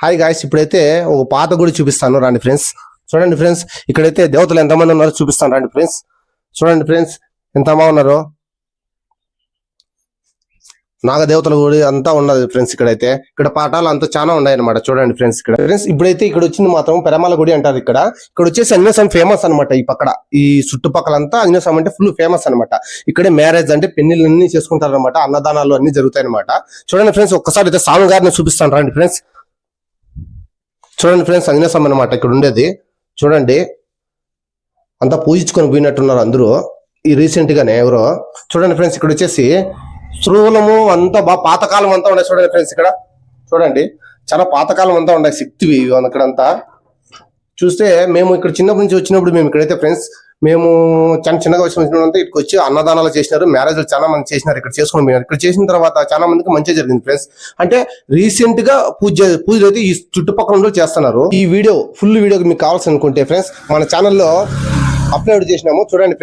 Hi guys ఇప్పుడైతే ఒక పాత గుడి చూపిస్తాను రండి ఫ్రెండ్స్ చూడండి ఫ్రెండ్స్ ఇక్కడైతే దేవతలు ఎంతమంది ఉన్నారో చూపిస్తాను రండి ఫ్రెండ్స్ చూడండి ఫ్రెండ్స్ ఎంత ఉన్నారు. నాగదేవతల గుడి అంతా ఉన్నది ఫ్రెండ్స్ ఇక్కడైతే. ఇక్కడ పాఠాలు అంతా చాలా ఉన్నాయి అనమాట చూడండి ఫ్రెండ్స్ ఇక్కడ. ఫ్రెండ్స్ ఇప్పుడైతే ఇక్కడ వచ్చింది మాత్రం పెరమాల గుడి అంటారు ఇక్కడ. ఇక్కడ వచ్చేసి అన్యసం ఫేమస్ అన్నమాట ఈ పక్కడ ఈ చుట్టుపక్కల అంతా అన్యసం అంటే ఫుల్ ఫేమస్ అన్నమాట. ఇక్కడే మ్యారేజ్ అంటే పెళ్ళిళ్ళు అన్ని చేసుకుంటారు అనమాట అన్నదానాలు అన్ని జరుగుతాయి అనమాట చూడండి ఫ్రెండ్స్ ఒక్కసారి అయితే స్వామి గారిని చూపిస్తాను రండి ఫ్రెండ్స్ చూడండి ఫ్రెండ్స్ అన్యసం అన్నమాట ఇక్కడ ఉండేది. చూడండి. అంతా పూజించుకొని పోయినట్టున్నారు అందరూ. ఈ రీసెంట్ గానే ఎవరో. చూడండి ఫ్రెండ్స్ ఇక్కడ వచ్చేసి శృంగులము అంతా బాగా పాతకాలం అంతా ఉన్నాయి చూడండి ఫ్రెండ్స్ ఇక్కడ. చూడండి. చాలా పాతకాలం అంతా ఉన్నాయి శక్తివి ఇక్కడంతా చూస్తే మేము ఇక్కడ చిన్నప్పటి నుంచి వచ్చినప్పుడు మేము ఇక్కడైతే ఫ్రెండ్స్ మేము చాలా చిన్నగా వచ్చినంత ఇక్కడికి వచ్చి అన్నదానాలు చేసినారు. మ్యారేజ్ చాలా మంది చేసినారు ఇక్కడ చేసుకుని పోయినారు. ఇక్కడ చేసిన తర్వాత చాలా మందికి మంచిగా జరిగింది ఫ్రెండ్స్. అంటే రీసెంట్గా పూజ పూజలు అయితే ఈ చుట్టుపక్కల చేస్తున్నారు. ఈ వీడియో ఫుల్ వీడియో మీకు కావాల్సి అనుకుంటే ఫ్రెండ్స్ మన ఛానల్లో అప్లోడ్ చేసినాము. చూడండి